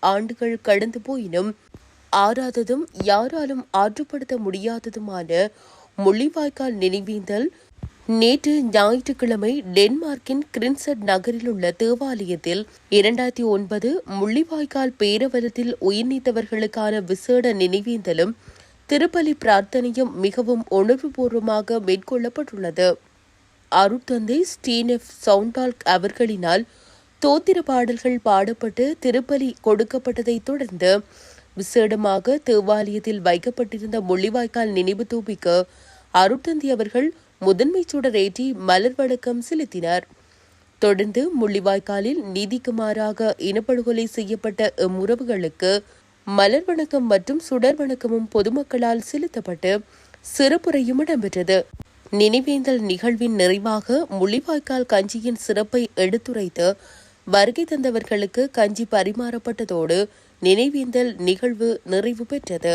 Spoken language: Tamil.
ஆண்டுகள் கடந்து போயினும் ஆறாததும் யாராலும் ஆற்றுப்படுத்த முடியாததுமான முள்ளிவாய்க்கால் நினைவேந்தல் நேற்று ஞாயிற்றுக்கிழமை டென்மார்க்கின் கிரின்சட் நகரில் உள்ள தேவாலயத்தில் இரண்டாயிரத்தி ஒன்பது முள்ளிவாய்க்கால் பேரவரத்தில் உயிர்நீத்தவர்களுக்கான விசேட நினைவேந்தலும் திருப்பலி பிரார்த்தனையும் மிகவும் உணர்வுபூர்வமாக மேற்கொள்ளப்பட்டுள்ளது. அருட்தந்தை ஸ்டீனெஃப் சவுண்டால்க் அவர்களினால் தோத்திர பாடல்கள் பாடப்பட்டு திருப்பலி கொடுக்கப்பட்டதைத் தொடர்ந்து விசேடமாக தேவாலயத்தில் வைக்கப்பட்டிருந்த முள்ளிவாய்க்கால் நினைவு தூபிக்கு அருட்தந்தி அவர்கள் முதன்மை சுடரேற்றி மலர் வணக்கம் செலுத்தினார். தொடர்ந்து முள்ளிவாய்க்காலில் நீதிக்கு மாறாக இனப்படுகொலை செய்யப்பட்ட இம்முறவுகளுக்கு மலர் வணக்கம் மற்றும் சுடர் வணக்கமும் பொதுமக்களால் செலுத்தப்பட்டு சிறப்புரையும் இடம்பெற்றது. நினைவேந்தல் நிகழ்வின் நிறைவாக முள்ளிவாய்க்கால் கஞ்சியின் சிறப்பை எடுத்துரைத்து வருகை தந்தவர்களுக்கு கஞ்சி பரிமாறப்பட்டதோடு நினைவேந்தல் நிகழ்வு நிறைவு பெற்றது.